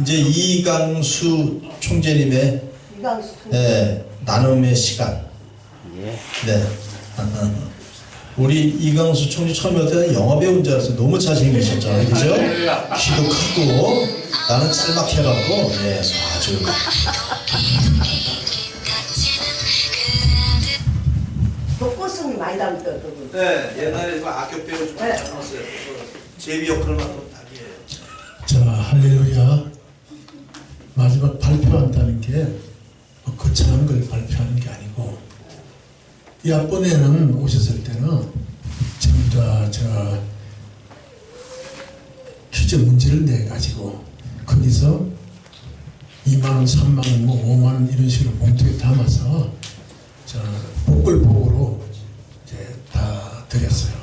이제 이강수 총재님의 이강수 예, 나눔의 시간. 예. 네. 우리 이강수 총재 처음에 올 때는 영화 배우인 줄 알았어요. 너무 잘생기셨잖아요. 그죠? 키도 크고, 나는 짤막해 갖고, 예, 아주. 독보성이 많이 닮았던 그분. 네, 옛날에 그 악역 배우 좀 네. 많았어요. 제비 역할을 맡은 딱이에요. 자, 할렐루야. 발표한다는 게뭐 거창한 걸 발표하는 게 아니고, 이 앞번에는 오셨을 때는 전부 다, 저, 퀴즈 문제를 내가지고, 거기서 2만원, 3만원, 뭐 5만원 이런 식으로 봉투에 담아서, 저, 복글복으로 이제 다 드렸어요.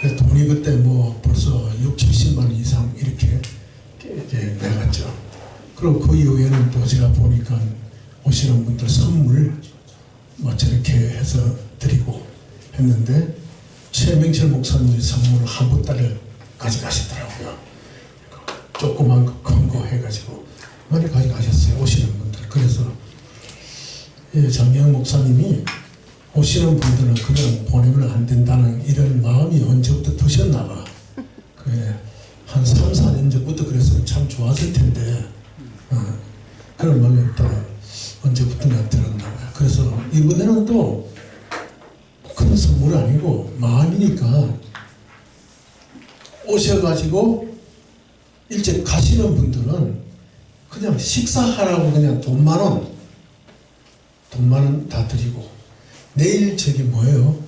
그래서 돈이 그때 뭐 벌써 6, 70만 원 이상 이렇게 이제 내갔죠. 그리고 그 이후에는 또 제가 보니까 오시는 분들 선물 뭐 저렇게 해서 드리고 했는데 최명철 목사님이 선물을 한 보따리를 가져가시더라고요. 조그만 거, 큰거 해가지고 많이 가져가셨어요. 오시는 분들. 그래서 예, 장경 목사님이 오시는 분들은 그냥 보내면 안 된다는 이런 마음이 언제부터 드셨나 봐. 그게 한 3, 4년 전부터 그래서 참 좋았을 텐데 어, 그런 마음이 또 언제부턴가 들었나 봐요. 그래서 이번에는 또 큰 선물 아니고 마음이니까 오셔가지고 일찍 가시는 분들은 그냥 식사하라고 그냥 돈 만 원, 돈 만 원 다 드리고 내일 저기 뭐예요?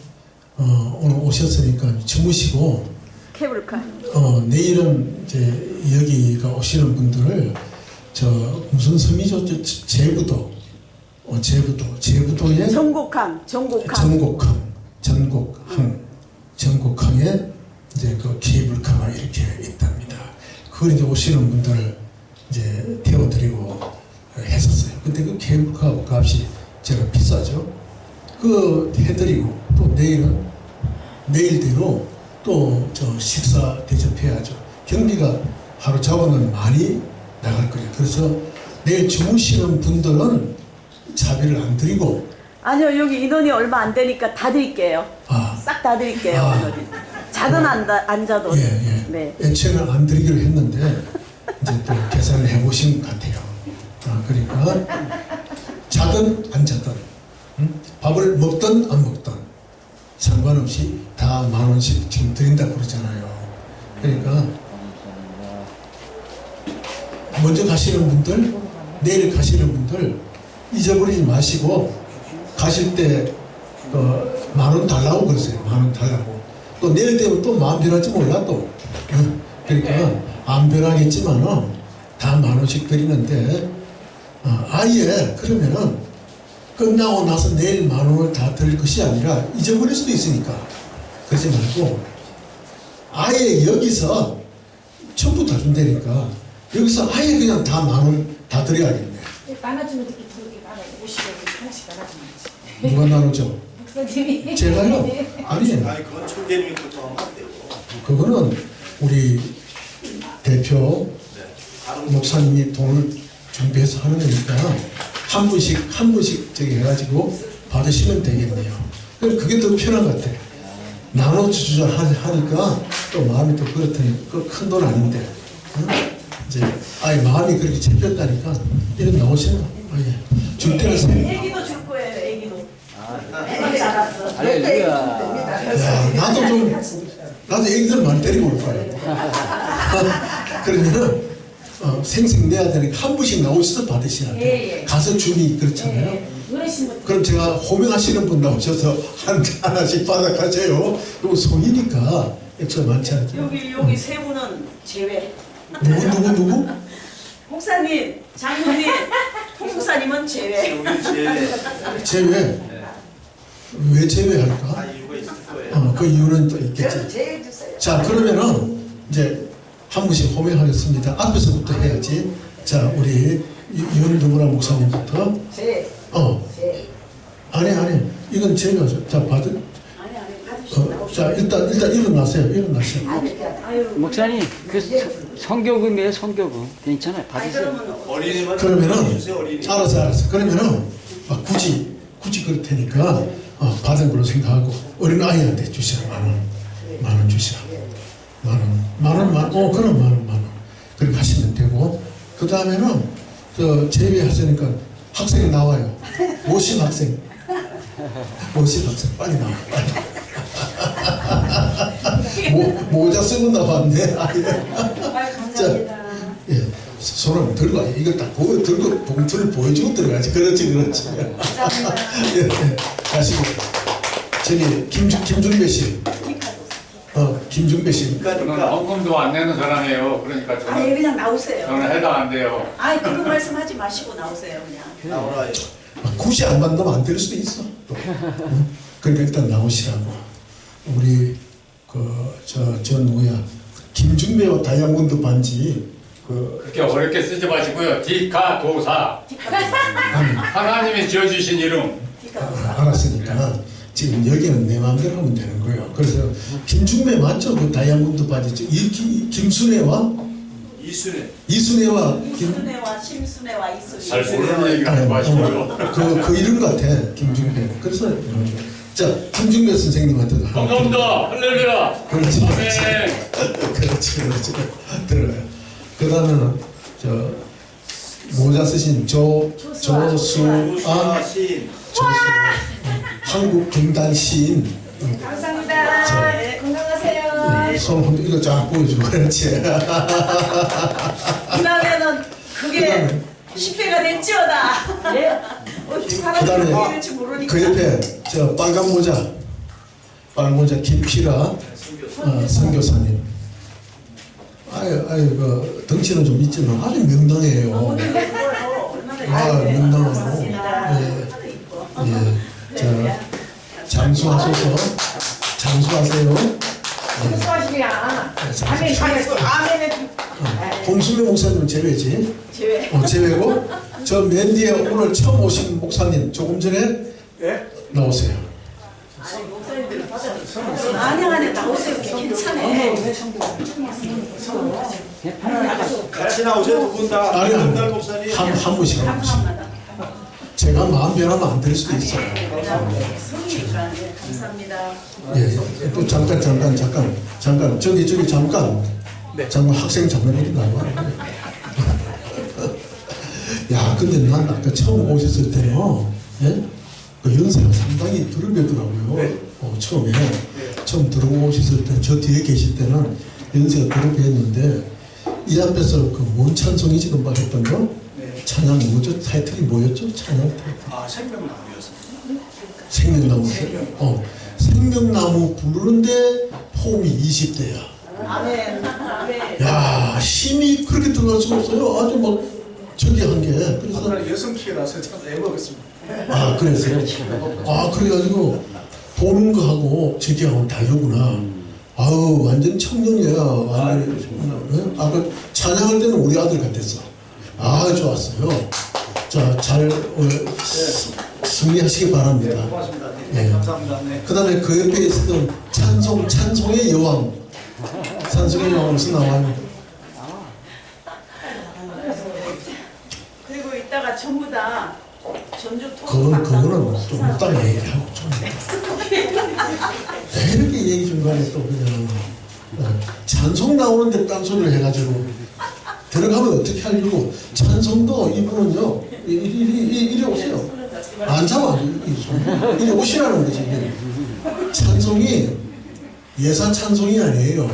어, 오늘 오셨으니까 주무시고 케이블카. 어, 내일은 이제 여기가 오시는 분들을 저 무슨 섬이죠? 저 제- 제부도 어, 제부도 제부도에 전곡항, 전곡항. 전곡항 전곡항 전곡항에 이제 그 케이블카가 이렇게 있답니다. 그걸 이제 오시는 분들을 이제 태워드리고 했었어요. 근데 그 케이블카 값이 제가 비싸죠. 그 해드리고 또 내일은 내일대로 또 저 식사 대접해야죠. 경비가 하루 잡아는 많이 나갈 거예요. 그래서 내일 주무시는 분들은 차비를 안 드리고 아니요, 여기 인원이 얼마 안 되니까 다 드릴게요. 아, 싹 다 드릴게요, 아. 인원이. 작은 앉아, 앉아도. 예, 예. 네. 애초에는 안 드리기로 했는데 이제 또 계산을 해보신 것 같아요. 아, 그러니까 자든 안 자든 응? 밥을 먹든 안 먹든 상관없이 다 만 원씩 지금 드린다 고 그러잖아요. 그러니까 먼저 가시는 분들, 내일 가시는 분들 잊어버리지 마시고 가실 때만원 달라고 그러세요. 만원 달라고. 또 내일 되면 또 마음 변할지 몰라 또. 응? 그러니까 안 변하겠지만은 다 만 원씩 드리는데 어, 아예 그러면은 끝나고 나서 내일 만 원을 다 드릴 것이 아니라 잊어버릴 수도 있으니까 그러지 말고 아예 여기서 전부 다 준다니까 여기서 아예 그냥 다만원다 드려야겠네. 나눠주면 되게 그렇게 나눠 50원 하나씩 나눠주면 되지. 누가 나누죠? 목사님이. 제가요? 아니 아니, 그건 총재님이 그것도 하면 안 되고. 그거는 우리 대표 네. 목사님이 돈을 준비해서 하는 거니까 한 분씩 한 분씩 저기 해가지고 받으시면 되겠네요. 그게 더 편한 것 같아. 나눠주자 하- 하니까 또 마음이 또 그렇더니 그큰돈 아닌데 응? 이제 아예 마음이 그렇게 잡혔다니까 이런 나오시면 아예 줄 때가 있어. 애기도 줄 거예요, 애기도. 애기 알았어. 할렐루야. 야, 나도 좀 나도 애기들 많이 데리고 올 거야. 그러면은 어, 생생 내야 되니까 한 분씩 나오셔서 받으셔야 돼. 예, 예. 가서 주니 그렇잖아요. 어르신 분 그럼 제가 호명하시는 분 나오셔서 한 하나씩 받아가세요. 그리고 송이니까 액수 많지 않죠. 여기, 여기 세 분은 제외. 누구 누구 누구? 목사님, 장로님, 홍목사님은 제외. 우리 제외. 제외. 왜 제외할까? 다 이유가 있을 거예요. 어, 그 이유는 또 있겠지. 자 그러면은 이제 한 분씩 호명하겠습니다. 앞에서부터 해야지. 자 우리 유- 윤두부라 목사님부터. 제, 어 제. 아니 아니 이건 제가 자 받은 자 일단 일단 일어나세요. 일어나세요. 목사님 그 서- 성교금이에요 성교금 괜찮아요 받으세요 어린이만 그러면은 주세요, 어린이. 알았어 알았어. 그러면은 아, 굳이 굳이 그럴 테니까 어, 받은 걸로 생각하고 어린 아이한테 주시라 만 원, 만 원 주시라. 만 원, 만 원, 만, 어 그럼 만 원, 만 원. 그렇게 하시면 되고 그 다음에는 저 제비하시니까 학생이 나와요. 모신 학생. 모신 학생 빨리 나와. 빨리. 모, 모자 쓰고 나왔네. 아예. 자, 예, 손을 들고. 이걸 딱 보여 들고 봉투를 보여주고 들어가지. 그렇지, 그렇지. 예, 예. 가시고 저기 김 김준배 씨, 어 김준배 씨, 저는 그러니까 헌금도 안 내는 사람이에요. 그러니까 아예 저는, 그냥 나오세요. 저는 해당 안 돼요. 아이 그런 말씀하지 마시고 나오세요 그냥. 나오라. 굳이 안 만나면 안 될 수도 있어. 또. 응? 그러니까 일단 나오시라고. 우리 그저 저 누구야 김준배와 다이아몬드 반지 그 그렇게 어렵게 쓰지 마시고요. 디카도사. 하나님이 지어주신 이름. 아, 알았으니까 지금 여기는 내 마음대로 하면 되는 거예요. 그래서 김준배 맞죠? 그 다이아몬드 이 김- 김순애와 이순애. 이순애와 김 이순애와 심순애와 이순애. 잘 모르는 얘기 하지 마시고요. 그, 그 이름 같아 김준배. 그래서 자 김준배 선생님한테도 감사합니다. 할렐루야. 그렇지 아멘. 그렇지 그렇지 들어요. 그 다음에는 저 모자 쓰신 조 조수아 우수하신 조수 한국 경단 시인 감사합니다. 자. 네, 건강하세요. 예, 손 흔들 이거 쫙 보여주고 그렇지. 그 다음에는 그게 그다음에 10배가 됐지어다. 예. 어, 사람이 그다음에 그렇게 될지 모르니까. 그 옆에 저 빨간 모자 빨간 모자 김필아 어, 선교사님. 아유 아유 그 덩치는 좀 있지만 아주 명당해요. 아 예뻐요. 명당하고. 예. 예. 자 장수하소서 장수하세요. 예. 수고하시냐 네, 아멘 장수. 아멘 홍수명 목사님 제외지. 제외. 어, 제외고 저 맨 뒤에 오늘 처음 오신 목사님 조금 전에 나오세요. 아니 목사님들 아니 아니 나오세요. 괜찮아요. 같이 나오세요 두 분 다. 아니 아니. 한, 한 분씩 한 분씩 감사합니다. 제가 마음 변하면 안 될 수도 있어요. 성이니까 네, 감사합니다. 예, 예. 또 잠깐 잠깐 잠깐 잠깐 저기 저기 잠깐 잠깐 학생 잠깐 이리 나와. 야 근데 난 아까 처음 오셨을 때요, 예? 그 연세가 상당히 두르배더라고요. 어, 처음에 처음 들어오셨을 때 저 뒤에 계실 때는 연세가 두르배였는데 이 앞에서 그뭔 찬송이 지금 말했던 거 찬양 뭐죠? 타이틀이 뭐였죠? 찬양 타이틀. 아 생명나무였어. 생명나무. 어, 생명나무 부르는데 폼이 20대야. 아멘. 아멘. 야, 힘이 그렇게 들어갈 수가 없어요. 아주 막 저기 한 게. 그래서 여성 키라서 참 애먹었습니다. 아, 그래서 아, 그래가지고 보는 거하고 저기 하고 다르구나. 아우, 완전 청년이야. 완전히. 예? 아, 그 찬양할 때는 우리 아들 같았어. 아, 좋았어요. 자, 잘 어, 승리하시기 바랍니다. 고맙습니다. 네. 감사합니다. 네. 그 다음에 그 옆에 있었던 찬송, 찬송의 여왕. 찬송의 여왕으로서 나와요. 전부 다 전주 토 그건, 그거는 좀 이따가 얘기하고 좀. 왜 이렇게 얘기 중간에 또 그냥. 어, 찬송 나오는데 딴소리를 해가지고. 들어가면 어떻게 하려고. 찬송도 이분은요, 이- 이- 이- 이- 이리 오세요. 안 잡아. 이- 이 손. 이리 오시라는 거지. 이게. 찬송이 예사 찬송이 아니에요.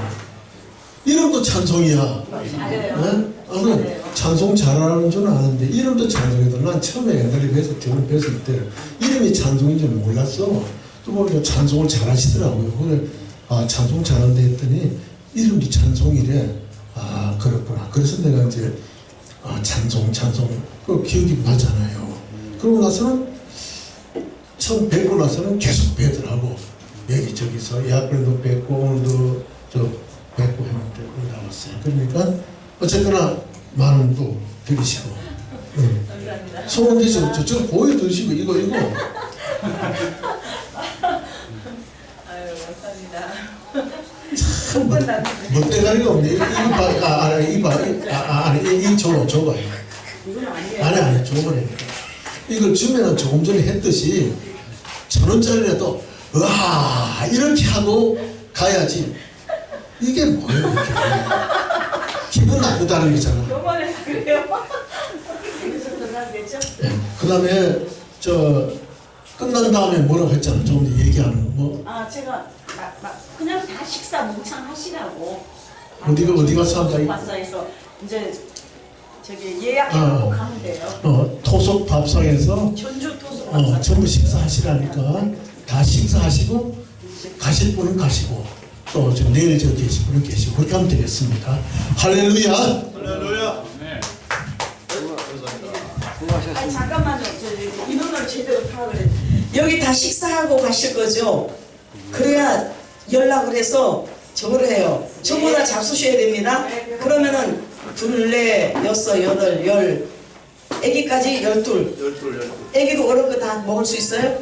이름도 찬송이야. 잘해요. 네? 아, 그래. 찬송 잘하는 줄은 아는데 이름도 찬송이다. 난 처음에 옛날에 뵈서 저를 뵀을 때 이름이 찬송인 줄 몰랐어. 또 보니까 찬송을 잘하시더라고요. 그래 아 찬송 잘한다 했더니 이름도 찬송이래. 아 그렇구나. 그래서 내가 이제 아 찬송 찬송 그 기억이 나잖아요. 그러고 나서는 처음 뵙고 나서는 계속 뵈더라고. 여기저기서 예약불도 뵙고 오늘도 저 뵙고 했는데 그걸 나왔어요. 그러니까 어쨌거나 만원 또 드리시고 응. 감사합니다. 소원 드시고 저쪽 보여 드시고 이거 이거 아유 감사합니다. 뭐, 뭐 대가리가 없네. 이거 봐, 아, 아, 이거 봐, 아, 아, 아니, 이, 이 줘봐, 줘봐. 아니, 아니, 줘버리니까. 이걸 주면은 조금 전에 했듯이 천 원짜리라도, 와, 이렇게 하고 가야지. 이게 뭐예요, 이렇게. 기분 나쁘다는 거잖아. 요번에 그래요. 되죠? 그 다음에, 저, 끝난 다음에 뭐라고 했잖아. 조금 더 얘기하는 거. 뭐, 아 제가 막, 막 그냥 다 식사 몽창 하시라고. 어디가, 어디 가서 한다. 이- 밥상에서 이제 저기 예약해놓고 어. 가면 돼요. 어, 토속 밥상에서 전주 토속 어. 전부 식사하시라니까 다 식사하시고 가실 분은 가시고 또저 내일 저 분은 계시고 그렇게 하면 되겠습니다. 할렐루야. 할렐루야. 네. 아니 잠깐만요. 저 인원을 제대로 파악을 해. 여기 다 식사하고 가실 거죠? 그래야 연락을 해서 저걸 해요. 전부 다 잡수셔야 됩니다. 그러면은 둘, 넷, 여섯, 여덟, 열, 애기까지 열둘. 열둘 열둘. 애기도 어른 거 다 먹을 수 있어요?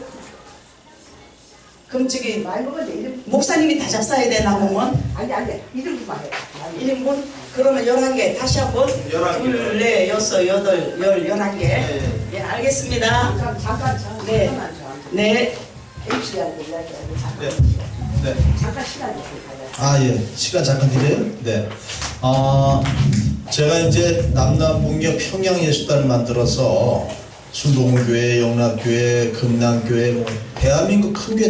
그럼 저기 많이 먹었네. 이름 목사님이 다 잡사야 돼 남으면 아니 아니 이름만 해. 아니, 1인분? 그러면 11개 다시 한번 11개. 둘, 넷, 여섯, 여덟, 열, 11개 네. 예 알겠습니다 잠깐 잠깐 잠깐 네. 잠깐만 저한테. 네 입시한테 이야기하고 잠깐. 네. 네. 잠깐 시간 좀 가요. 아, 예. 시간 잠깐 드려요? 네. 아, 제가 이제 남남북녀 평양 예술단을 만들어서 순동교회, 영락교회, 금남교회, 뭐 대한민국 큰 교회